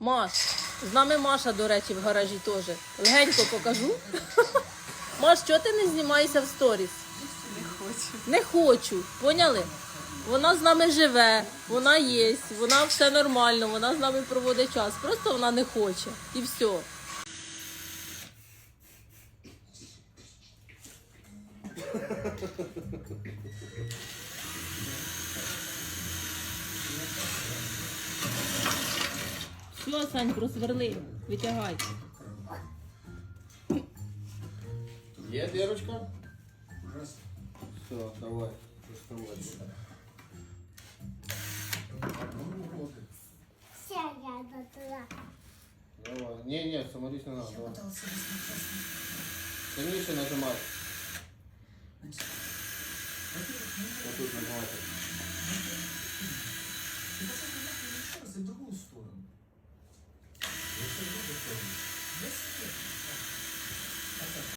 Маш, з нами Маша, до речі, в гаражі теж. Легенько покажу. Маш, чого ти не знімаєшся в сторіс? Не хочу. Не хочу, поняли? Вона з нами живе, вона є, вона все нормально, вона з нами проводить час. Просто вона не хоче. І все. Все, Сань, просверли, витягай. Є дірочка? Все, давай. доставай. Сяга до туда. Давай. Не, не, самолісь не надо. Давай. Пытался безнаказанно. Сильніше нажимай. Отут нажимай.